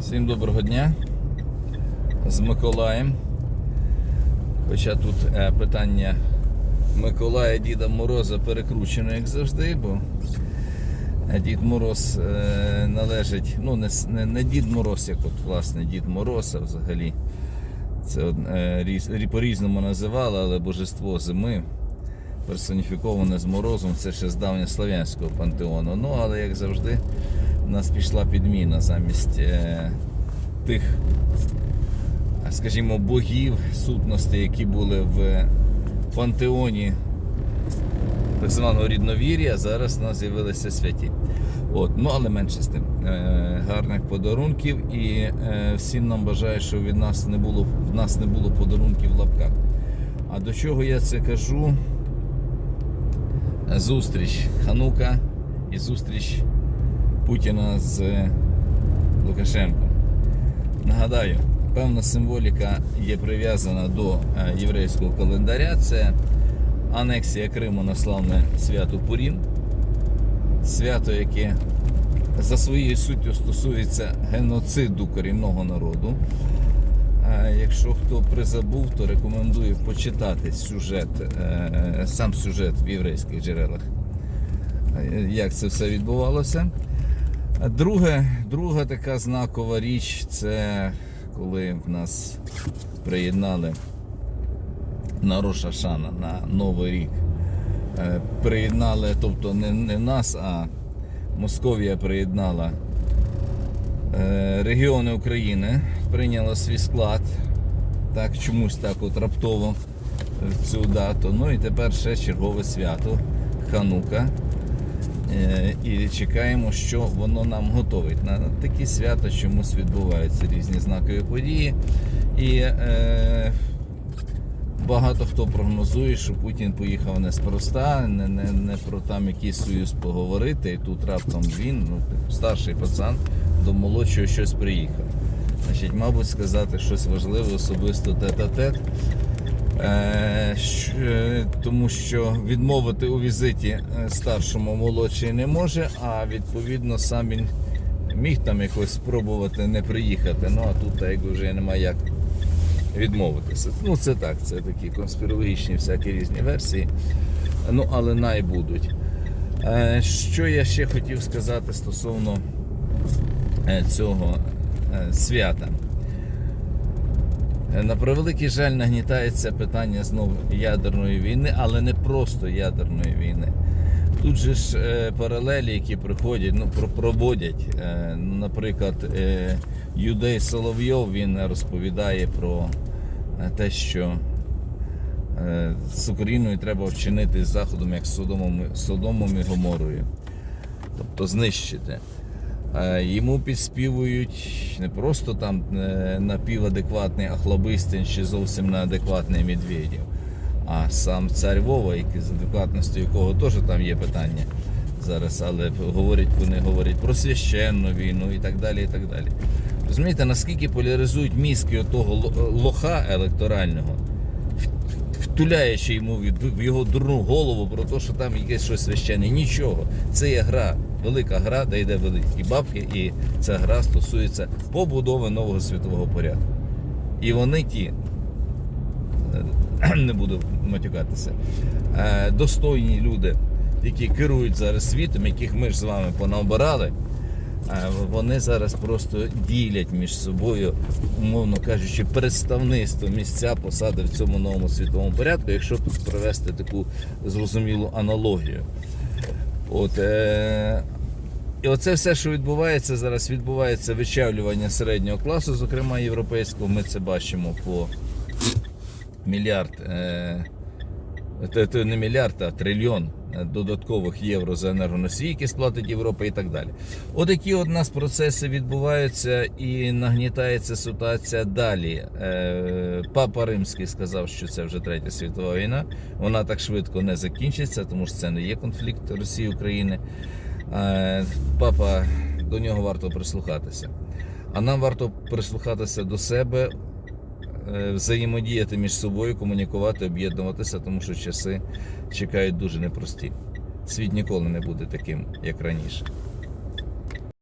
Всім доброго дня з Миколаєм. Хоча тут е, питання Миколая Діда Мороза перекручено, як завжди, бо е, Дід Мороз е, належить, ну не, не, не Дід Мороз, як от власне Дід Мороз, а взагалі це різ- по-різному називали, але божество зими персоніфіковане з морозом, це ще з давньослов'янського пантеону. Ну, але як завжди, у нас пішла підміна замість е, тих, скажімо, богів, сутностей, які були в пантеоні так званого рідновір'я, зараз у нас з'явилися святі. От, ну але менше з тим. Е, гарних подарунків і е, всім нам бажаю, щоб від нас не було в нас не було подарунків в лапках. А до чого я це кажу? Зустріч Ханука і зустріч Путіна з Лукашенком. Нагадаю, певна символіка є прив'язана до е, єврейського календаря. Це анексія Криму на славне свято Пурім. Свято, яке за своєю суттю стосується геноциду корінного народу. Е, Якщо хто призабув, то рекомендую почитати сюжет, е, сам сюжет в єврейських джерелах, як це все відбувалося. Друге, друга така знакова річ це коли в нас приєднали на Рошашана на Новий рік. Е, Приєднали, тобто не, не нас, а Московія приєднала е, регіони України, прийняла свій склад. Так, чомусь так от раптово в цю дату. Ну і тепер ще чергове свято Ханука. Е, І чекаємо, що воно нам готовить. На такі свята чомусь відбуваються різні знакові події. І е, багато хто прогнозує, що Путін поїхав неспроста, не, не, не про там якийсь союз поговорити. І тут раптом він, ну, старший пацан, до молодшого щось приїхав. Значить, мабуть, сказати щось важливе, особисто тет-а-тет. Тому що відмовити у візиті е, старшому молодший не може, а відповідно сам він міг там якось спробувати не приїхати. Ну а тут так вже немає як відмовитися. Ну це так, це такі конспірологічні всякі різні версії. Ну, але най будуть. Е, Що я ще хотів сказати стосовно е, цього е, свята? Е, На превеликий жаль, нагнітається питання знову ядерної війни, але не просто ядерної війни. Тут же ж е, паралелі, які приходять, ну про- проводять. Е, наприклад, Юдей Соловйов він розповідає про те, що з Україною треба вчинити Заходом як з Содомом, Содомом і Гоморою. Тобто знищити. Е, Йому підспівують не просто там е, напівадекватний Ахлобистин чи зовсім неадекватний Медведєв, а сам цар Вова, який з адекватністю якого теж там є питання зараз, але говорять, вони говорять про священну війну і так далі. і так далі. Розумієте, наскільки поляризують мізки того лоха електорального, втуляючи йому від- в його дурну голову про те, що там якесь щось священне. Нічого. Це є гра, велика гра, де йде великі бабки, і ця гра стосується побудови нового світового порядку. І вони ті, е, не буду матюкатися, е, достойні люди, які керують зараз світом, яких ми ж з вами понабирали. е, Вони зараз просто ділять між собою, умовно кажучи, представництво місця посади в цьому новому світовому порядку, якщо провести таку зрозумілу аналогію. От, е- і оце все, що відбувається зараз, відбувається вичавлювання середнього класу, зокрема європейського. Ми це бачимо по мільярд. Е- це, не мільярд, а трильйон додаткових євро за енергоносії, які сплатить Європа і так далі. От такі от нас процеси відбуваються і нагнітається ситуація далі. Е, Папа Римський сказав, що це вже третя світова війна. Вона так швидко не закінчиться, тому що це не є конфлікт Росії України. Е, Папа до нього варто прислухатися. А нам варто прислухатися до себе, взаємодіяти між собою, комунікувати, об'єднуватися, тому що часи чекають дуже непрості. Світ ніколи не буде таким, як раніше.